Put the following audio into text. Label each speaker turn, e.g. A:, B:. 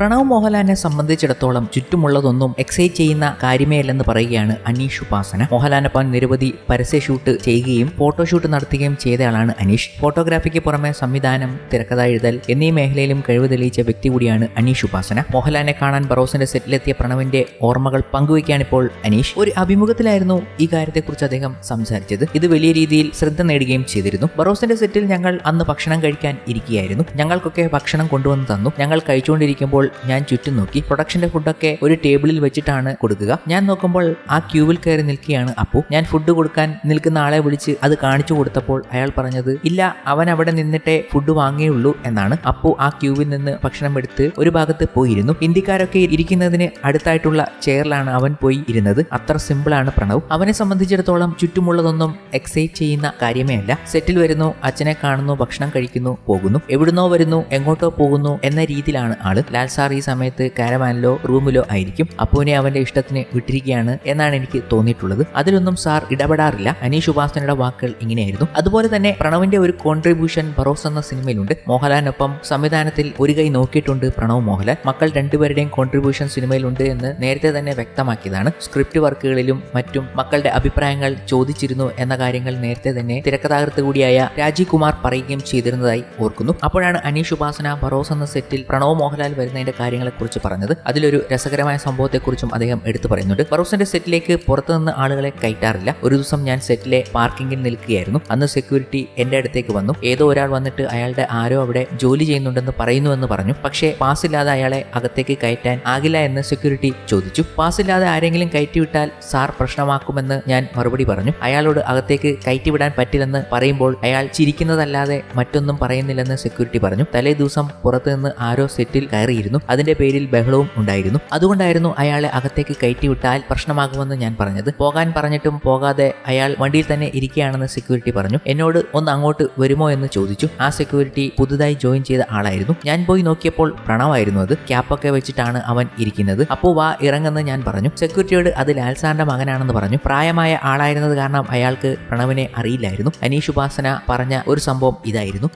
A: പ്രണവ് മോഹൻലാലിനെ സംബന്ധിച്ചിടത്തോളം ചുറ്റുമുള്ളതൊന്നും എക്സൈറ്റ് ചെയ്യുന്ന കാര്യമേ അല്ലെന്ന് പറയുകയാണ് അനീഷ് ഉപാസന. മോഹൻലാലിനൊപ്പം നിരവധി പരസ്യ ഷൂട്ട് ചെയ്യുകയും ഫോട്ടോഷൂട്ട് നടത്തുകയും ചെയ്തയാളാണ് അനീഷ്. ഫോട്ടോഗ്രാഫിക്ക് പുറമെ സംവിധാനം തിരക്കഥ എഴുതൽ എന്നീ മേഖലയിലും കഴിവ് തെളിയിച്ച വ്യക്തി കൂടിയാണ് അനീഷ് ഉപാസന. മോഹൻലാലിനെ കാണാൻ ബറോസിന്റെ സെറ്റിലെത്തിയ പ്രണവിന്റെ ഓർമ്മകൾ പങ്കുവയ്ക്കാണിപ്പോൾ അനീഷ്. ഒരു അഭിമുഖത്തിലായിരുന്നു ഈ കാര്യത്തെക്കുറിച്ച് അദ്ദേഹം സംസാരിച്ചത്. ഇത് വലിയ രീതിയിൽ ശ്രദ്ധ നേടുകയും ചെയ്തിരുന്നു. ബറോസിന്റെ സെറ്റിൽ ഞങ്ങൾ അന്ന് ഭക്ഷണം കഴിക്കാൻ ഇരിക്കുകയായിരുന്നു. ഞങ്ങൾക്കൊക്കെ ഭക്ഷണം കൊണ്ടുവന്ന് തന്നു. ഞങ്ങൾ കഴിച്ചുകൊണ്ടിരിക്കുമ്പോൾ ഞാൻ ചുറ്റും നോക്കി. പ്രൊഡക്ഷന്റെ ഫുഡൊക്കെ ഒരു ടേബിളിൽ വെച്ചിട്ടാണ് കൊടുക്കുക. ഞാൻ നോക്കുമ്പോൾ ആ ക്യൂവിൽ കയറി നിൽക്കുകയാണ് അപ്പു. ഞാൻ ഫുഡ് കൊടുക്കാൻ നിൽക്കുന്ന ആളെ വിളിച്ച് അത് കാണിച്ചു കൊടുത്തപ്പോൾ അയാൾ പറഞ്ഞത് ഇല്ല അവൻ അവിടെ നിന്നിട്ടേ ഫുഡ് വാങ്ങിയുള്ളൂ എന്നാണ്. അപ്പു ആ ക്യൂവിൽ നിന്ന് ഭക്ഷണം എടുത്ത് ഒരു ഭാഗത്ത് പോയിരുന്നു. ഹിന്ദിക്കാരൊക്കെ ഇരിക്കുന്നതിന് അടുത്തായിട്ടുള്ള ചെയറിലാണ് അവൻ പോയി ഇരുന്നത്. അത്ര സിമ്പിൾ ആണ് പ്രണവ്. അവനെ സംബന്ധിച്ചിടത്തോളം ചുറ്റുമുള്ളതൊന്നും എക്സൈറ്റ് ചെയ്യുന്ന കാര്യമേ അല്ല. സെറ്റിൽ വരുന്നു അച്ഛനെ കാണുന്നു ഭക്ഷണം കഴിക്കുന്നു പോകുന്നു. എവിടുന്നോ വരുന്നു എങ്ങോട്ടോ പോകുന്നു എന്ന രീതിയിലാണ് ആൾ. ലാൽ സാർ ഈ സമയത്ത് കാരവാനിലോ റൂമിലോ ആയിരിക്കും. അപ്പുവിനെ അവന്റെ ഇഷ്ടത്തിന് വിട്ടിരിക്കുകയാണ് എന്നാണ് എനിക്ക് തോന്നിയിട്ടുള്ളത്. അതിലൊന്നും സാർ ഇടപെടാറില്ല. അനീഷ് ഉപാസനയുടെ വാക്കുകൾ ഇങ്ങനെയായിരുന്നു. അതുപോലെ തന്നെ പ്രണവിന്റെ ഒരു കോൺട്രിബ്യൂഷൻ ബറോസ് എന്ന സിനിമയിലുണ്ട്. മോഹൻലാലിനൊപ്പം സംവിധാനത്തിൽ ഒരു കൈ നോക്കിയിട്ടുണ്ട് പ്രണവ് മോഹൻലാൽ. മക്കൾ രണ്ടുപേരുടെയും കോൺട്രിബ്യൂഷൻ സിനിമയിലുണ്ട് എന്ന് നേരത്തെ തന്നെ വ്യക്തമാക്കിയതാണ്. സ്ക്രിപ്റ്റ് വർക്കുകളിലും മറ്റും മക്കളുടെ അഭിപ്രായങ്ങൾ ചോദിച്ചിരുന്നു എന്ന കാര്യങ്ങൾ നേരത്തെ തന്നെ തിരക്കഥാകൃത്ത് കൂടിയായ രാജീവ് കുമാർ പറയുകയും ചെയ്തിരുന്നതായി ഓർക്കുന്നു. അപ്പോഴാണ് അനീഷ് ഉപാസന ബറോസ് എന്ന സെറ്റിൽ പ്രണവ് മോഹൻലാൽ വരുന്നതിന്റെ കാര്യങ്ങളെക്കുറിച്ച് പറഞ്ഞത്. അതിലൊരു രസകരമായ സംഭവത്തെക്കുറിച്ചും അദ്ദേഹം എടുത്തു പറയുന്നുണ്ട്. ഫറൂസിന്റെ സെറ്റിലേക്ക് പുറത്തുനിന്ന് ആളുകളെ കയറ്റാറില്ല. ഒരു ദിവസം ഞാൻ സെറ്റിലെ പാർക്കിങ്ങിൽ നിൽക്കുകയായിരുന്നു. അന്ന് സെക്യൂരിറ്റി എന്റെ അടുത്തേക്ക് വന്നു. ഏതോ ഒരാൾ വന്നിട്ട് അയാളുടെ ആരോ അവിടെ ജോലി ചെയ്യുന്നുണ്ടെന്ന് പറയുന്നുവെന്ന് പറഞ്ഞു. പക്ഷേ പാസ് ഇല്ലാതെ അയാളെ അകത്തേക്ക് കയറ്റാൻ ആകില്ല എന്ന് സെക്യൂരിറ്റി ചോദിച്ചു. പാസ് ഇല്ലാതെ ആരെങ്കിലും കയറ്റിവിട്ടാൽ സാർ പ്രശ്നമാക്കുമെന്ന് ഞാൻ മറുപടി പറഞ്ഞു. അയാളോട് അകത്തേക്ക് കയറ്റിവിടാൻ പറ്റില്ലെന്ന് പറയുമ്പോൾ അയാൾ ചിരിക്കുന്നതല്ലാതെ മറ്റൊന്നും പറയുന്നില്ലെന്ന് സെക്യൂരിറ്റി പറഞ്ഞു. തലേ ദിവസം പുറത്തുനിന്ന് ആരോ സെറ്റിൽ കയറിയിരുന്നു. അതിന്റെ പേരിൽ ബഹളവും ഉണ്ടായിരുന്നു. അതുകൊണ്ടായിരുന്നു അയാളെ അകത്തേക്ക് കയറ്റിവിട്ടാൽ പ്രശ്നമാകുമെന്ന് ഞാൻ പറഞ്ഞത്. പോകാൻ പറഞ്ഞിട്ടും പോകാതെ അയാൾ വണ്ടിയിൽ തന്നെ ഇരിക്കുകയാണെന്ന് സെക്യൂരിറ്റി പറഞ്ഞു. എന്നോട് ഒന്ന് അങ്ങോട്ട് വരുമോ എന്ന് ചോദിച്ചു. ആ സെക്യൂരിറ്റി പുതുതായി ജോയിൻ ചെയ്ത ആളായിരുന്നു. ഞാൻ പോയി നോക്കിയപ്പോൾ പ്രണവായിരുന്നു അത്. ക്യാപ്പൊക്കെ വെച്ചിട്ടാണ് അവൻ ഇരിക്കുന്നത്. അപ്പോൾ വാ ഇറങ്ങുന്ന ഞാൻ പറഞ്ഞു. സെക്യൂരിറ്റിയോട് അത് ലാൽസാറിന്റെ മകനാണെന്ന് പറഞ്ഞു. പ്രായമായ ആളായിരുന്നത് കാരണം അയാൾക്ക് പ്രണവിനെ അറിയില്ലായിരുന്നു. അനീഷ് ഉപാസന പറഞ്ഞ ഒരു സംഭവം ഇതായിരുന്നു.